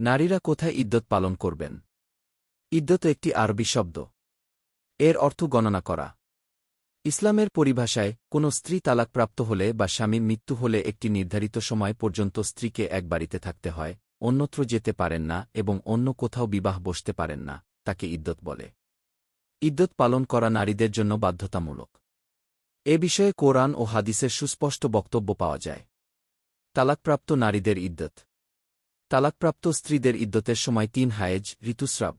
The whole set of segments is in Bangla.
নারীরা কোথায় ইদ্যত পালন করবেন? ইদ্যত একটি আরবি শব্দ। এর অর্থ গণনা করা। ইসলামের পরিভাষায়, কোনো স্ত্রী তালাকপ্রাপ্ত হলে বা স্বামীর মৃত্যু হলে একটি নির্ধারিত সময় পর্যন্ত স্ত্রীকে এক বাড়িতে থাকতে হয়, অন্যত্র যেতে পারেন না এবং অন্য কোথাও বিবাহ বসতে পারেন না, তাকে ইদ্যত বলে। ইদ্যত পালন করা নারীদের জন্য বাধ্যতামূলক। এ বিষয়ে কোরআন ও হাদিসের সুস্পষ্ট বক্তব্য পাওয়া যায়। তালাকপ্রাপ্ত নারীদের ইদ্যত তালাকপ্রাপ্ত স্ত্রীদের ইদ্যতের সময় তিন হায়েজ ঋতুস্রাব।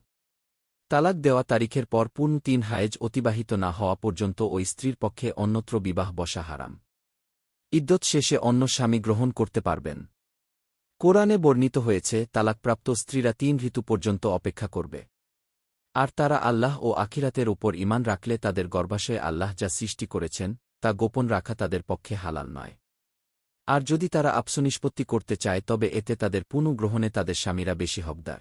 তালাক দেওয়া তারিখের পর পূর্ণ তিন হায়েজ অতিবাহিত না হওয়া পর্যন্ত ওই স্ত্রীর পক্ষে অন্যত্র বিবাহ বসা হারাম। ইদ্যত শেষে অন্য স্বামী গ্রহণ করতে পারবেন। কোরআনে বর্ণিত হয়েছে, তালাকপ্রাপ্ত স্ত্রীরা তিন ঋতু পর্যন্ত অপেক্ষা করবে। আর তারা আল্লাহ ও আখিরাতের ওপর ইমান রাখলে তাদের গর্ভাশয়ে আল্লাহ যা সৃষ্টি করেছেন, তা গোপন রাখা তাদের পক্ষে হালাল নয়। আর যদি তারা আপসনিষ্পত্তি করতে চায়, তবে এতে তাদের পুনঃগ্রহণে তাদের স্বামীরা বেশি হকদার।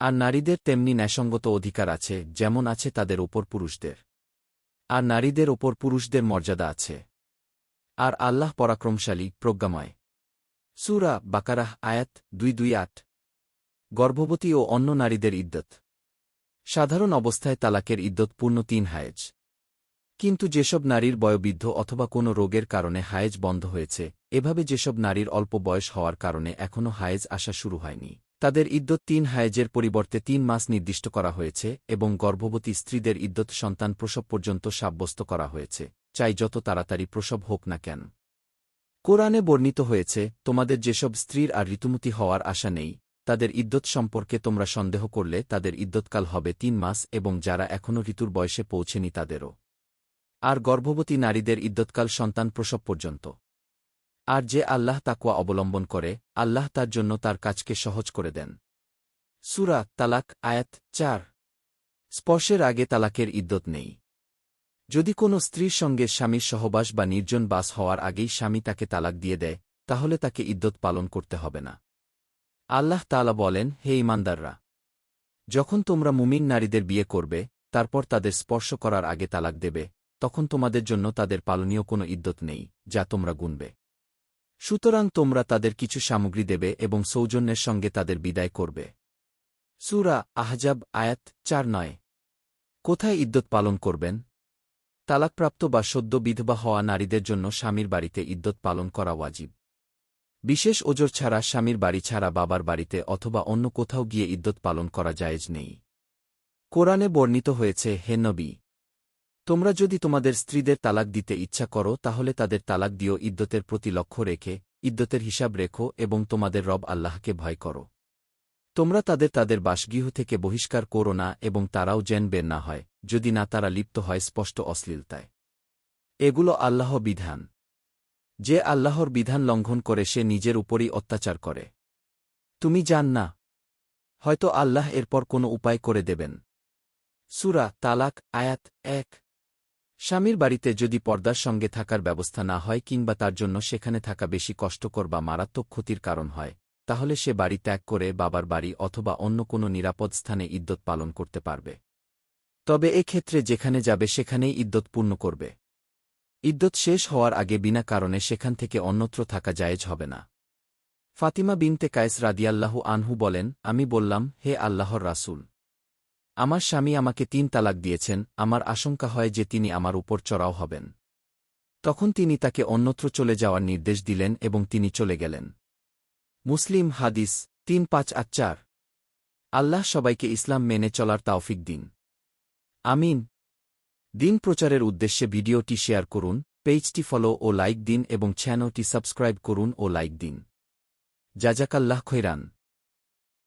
আর নারীদের তেমনি ন্যায়সঙ্গত অধিকার আছে, যেমন আছে তাদের ওপর পুরুষদের। আর নারীদের ওপর পুরুষদের মর্যাদা আছে। আর আল্লাহ পরাক্রমশালী, প্রজ্ঞাময়। সুরা বাকারাহ, আয়াত দুই দুই আট। গর্ভবতী ও অন্য নারীদের ইদ্যত। সাধারণ অবস্থায় তালাকের ইদ্যত পূর্ণ তিন হায়েজ। কিন্তু যেসব নারীর বয়োবৃদ্ধ অথবা কোনো রোগের কারণে হায়েজ বন্ধ হয়েছে, এভাবে যেসব নারীর অল্প বয়স হওয়ার কারণে এখনও হায়েজ আসা শুরু হয়নি। তাদের ইদ্যত তিন হায়েজের পরিবর্তে তিন মাস নির্দিষ্ট করা হয়েছে এবং গর্ভবতী স্ত্রীদের ইদ্যত সন্তান প্রসব পর্যন্ত সাব্যস্ত করা হয়েছে, চাই যত তাড়াতাড়ি প্রসব হোক না কেন। কোরআনে বর্ণিত হয়েছে, তোমাদের যেসব স্ত্রীর আর ঋতুমতি হওয়ার আশা নেই, তাদের ইদ্যত সম্পর্কে তোমরা সন্দেহ করলে তাদের ইদ্যৎকাল হবে তিন মাস এবং যারা এখনও ঋতুর বয়সে পৌঁছেনি তাদেরও। আর গর্ভবতী নারীদের ইদ্যৎকাল সন্তান প্রসব পর্যন্ত। আর যে আল্লাহ তাকুয়া অবলম্বন করে, আল্লাহ তার জন্য তার কাজকে সহজ করে দেন। সুরা তালাক আয়াত চার। স্পর্শের আগে তালাকের ইদ্যত নেই। যদি কোনো স্ত্রীর সঙ্গে স্বামীর সহবাস বা নির্জন বাস হওয়ার আগেই স্বামী তাকে তালাক দিয়ে দেয়, তাহলে তাকে ইদ্যত পালন করতে হবে না। আল্লাহ তালা বলেন, হে ইমানদাররা যখন তোমরা মুমিন নারীদের বিয়ে করবে, তারপর তাদের স্পর্শ করার আগে তালাক দেবে তখন তোমাদের জন্য তাদের পালনীয় কোনো ইদ্যত নেই, যা তোমরা গুনবে। সুতরাং তোমরা তাদের কিছু সামগ্রী দেবে এবং সৌজন্যের সঙ্গে তাদের বিদায় করবে। সুরা আহজাব, আয়াত চার নয়। কোথায় ইদ্যত পালন করবেন? তালাকপ্রাপ্ত বা সদ্য বিধবা হওয়া নারীদের জন্য স্বামীর বাড়িতে ইদ্যত পালন করা ওয়াজিব। বিশেষ ওজোর ছাড়া স্বামীর বাড়ি ছাড়া বাবার বাড়িতে অথবা অন্য কোথাও গিয়ে ইদ্যত পালন করা জায়েজ নেই। কোরআনে বর্ণিত হয়েছে, হে নবী! তোমরা যদি তোমাদের স্ত্রীদের তালাক দিতে ইচ্ছা করো, তাহলে তাদের তালাক দিও ইদ্যতের প্রতি লক্ষ্য রেখে, ইদ্যতের হিসাব রেখো এবং তোমাদের রব আল্লাহকে ভয় করো। তোমরা তাদের তাদের বাসগৃহ থেকে বহিষ্কার করো না এবং তারাও জেন বের না হয়, যদি না তারা লিপ্ত হয় স্পষ্ট অশ্লীলতায়। এগুলো আল্লাহ বিধান। যে আল্লাহর বিধান লঙ্ঘন করে সে নিজের উপরই অত্যাচার করে। তুমি জান না। হয়তো আল্লাহ এরপর কোনো উপায় করে দেবেন। সুরা তালাক, আয়াত এক। স্বামীর বাড়িতে যদি পর্দার সঙ্গে থাকার ব্যবস্থা না হয় কিংবা তার জন্য সেখানে থাকা বেশি কষ্টকর বা মারাত্মক ক্ষতির কারণ হয়, তাহলে সে বাড়ি ত্যাগ করে বাবার বাড়ি অথবা অন্য কোনো নিরাপদ স্থানে ইদ্যত পালন করতে পারবে। তবে এক্ষেত্রে যেখানে যাবে সেখানেই ইদ্যত পূর্ণ করবে। ইদ্যত শেষ হওয়ার আগে বিনা কারণে সেখান থেকে অন্যত্র থাকা জায়েজ হবে না। ফাতিমা বিনতে কায়েস রাদিয়াল্লাহু আনহু বলেন, আমি বললাম, হে আল্লাহর রাসুল। আমার স্বামী আমাকে তিন তালাক দিয়েছেন, আমার আশঙ্কা হয় যে তিনি আমার উপর চড়াও হবেন। তখন তিনি তাকে অন্যত্র চলে যাওয়ার নির্দেশ দিলেন এবং তিনি চলে গেলেন। মুসলিম হাদিস, তিন পাঁচ আট চার। আল্লাহ সবাইকে ইসলাম মেনে চলার তাওফিক দিন। আমিন। দিন প্রচারের উদ্দেশ্যে ভিডিওটি শেয়ার করুন, পেজটি ফলো ও লাইক দিন এবং চ্যানেলটি সাবস্ক্রাইব করুন ও লাইক দিন। জাজাকাল্লাহ খৈরান।